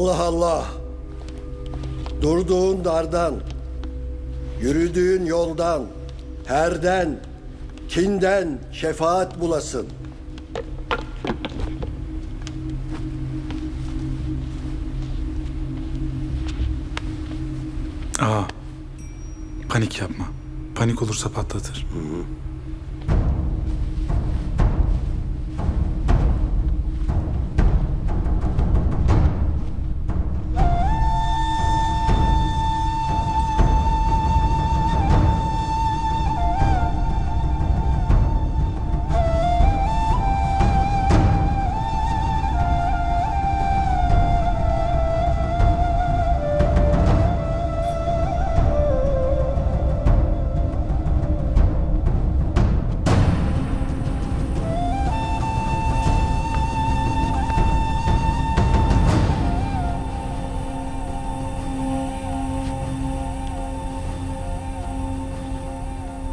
Allah Allah. Durduğun dardan, yürüdüğün yoldan, herden, kinden şefaat bulasın. Aa, panik yapma. Panik olursa patlatır.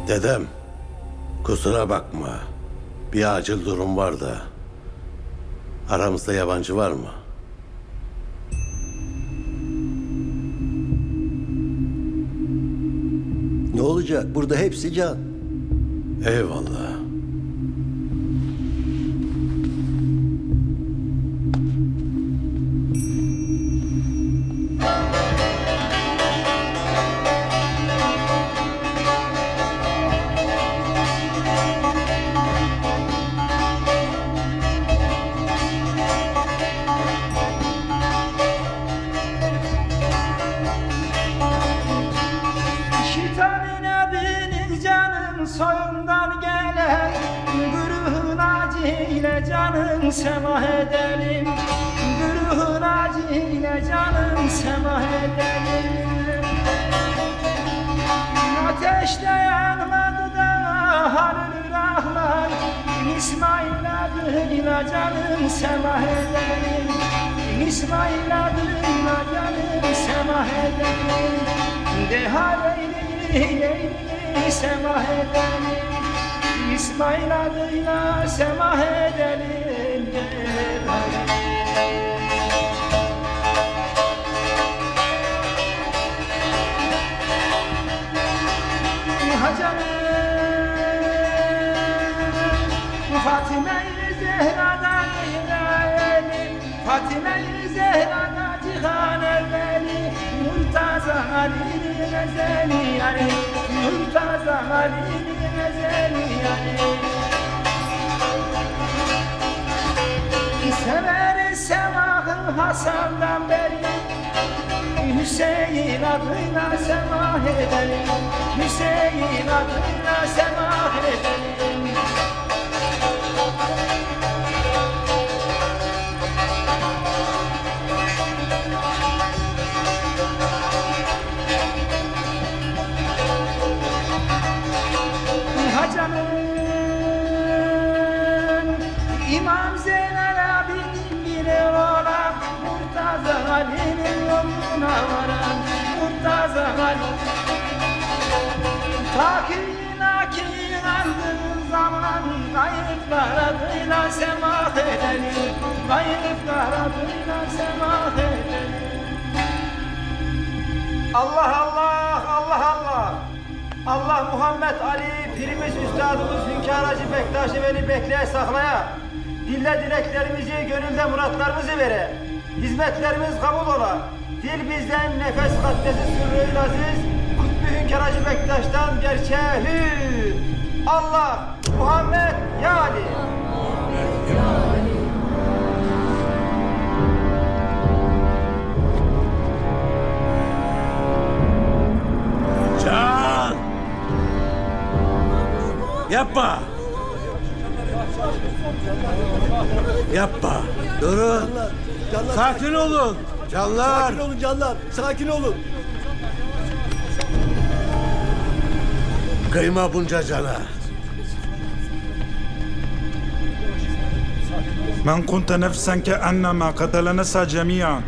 Dedem, kusura bakma. Bir acil durum var da. Aramızda yabancı var mı? Ne olacak? Burada hepsi can. Eyvallah. Acıyla canın semah edelim. Güruhun acıyla canın semah edelim. Ateşte yanmadı da halül rahman İsmail adıyla canın semah edelim. İsmail adıyla canın semah edelim. Dehal eyleyli eyleyli semah edelim İsmail adıyla semah edelim Fatime-i Zehra'dan ilerleyelim Fatime-i Zehra'da cihan evveli Mümtaza Ali'nin ezeli Mümtaza Ali'nin Sever semahı Hasan'dan beri Hüseyin adıyla semah edelim. Hüseyin adıyla semah edelim Ali'nin yoluna varan Murtaza Ali Takirin akirin aldığı zaman Kayıplar adıyla semah edelim Kayıplar adıyla semah edelim Allah Allah, Allah Allah. Allah Muhammed Ali, pirimiz üstadımız Hünkar Hacı Bektaş'ı Veli bekleye saklaya. Dille dileklerimizi, gönülde muratlarımızı vere. Hizmetlerimiz kabul ola. Dil bizden nefes kaddesi sürrü aziz. Kutbu Hünkar Hacı Bektaş'tan gerçeğe hü. Allah, Muhammed, Ya Ali. Can! Yapma! Yapma! Durun! Canlar, canlar, Sakin olun! Canlar! sakin olun canlar, sakin olun. Kıyma bunca cana. من كنت نفسا كأنما قتل نسى جميعا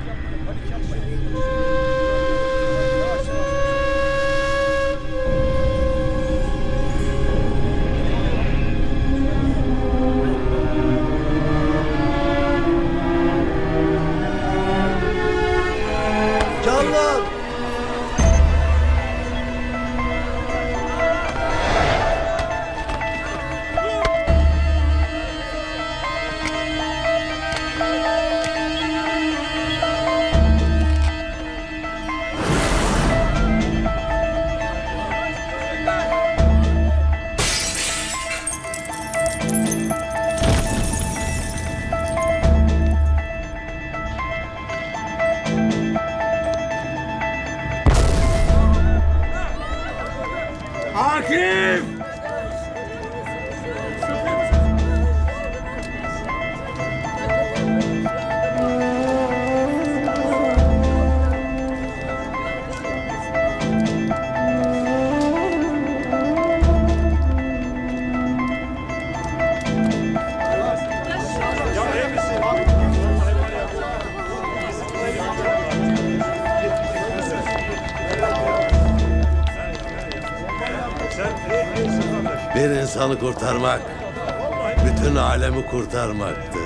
Aqui! Bir insanı kurtarmak, bütün alemi kurtarmaktır.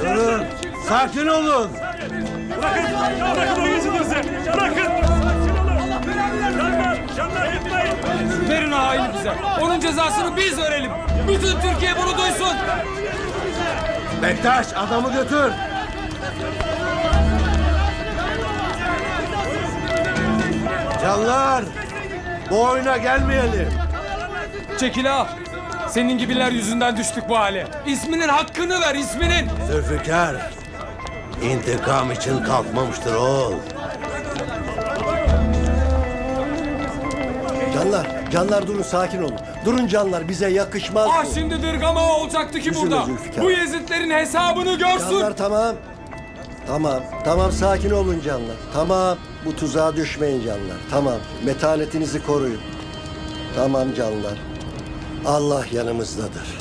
Durun, sakin olun. Bırakın, bırakın o yüzünüzü. Bırakın. Verin o haini bize. Onun cezasını biz verelim. Bütün Türkiye bunu duysun. Bektaş adamı götür. Canlar, bu oyuna gelmeyelim. Çekil ha. Senin gibiler yüzünden düştük bu hale. İsminin hakkını ver isminin. Zülfikar, intikam için kalkmamıştır oğul. Canlar, canlar durun sakin olun. Durun canlar bize yakışmaz Ah bu. şimdi dırgama olacaktı ki Üzülme burada. Zülfikar. Bu Yezidlerin hesabını görsün. Canlar tamam. Tamam, tamam sakin olun canlar. Tamam, bu tuzağa düşmeyin canlar. Tamam, metanetinizi koruyun. Tamam canlar. Allah yanımızdadır.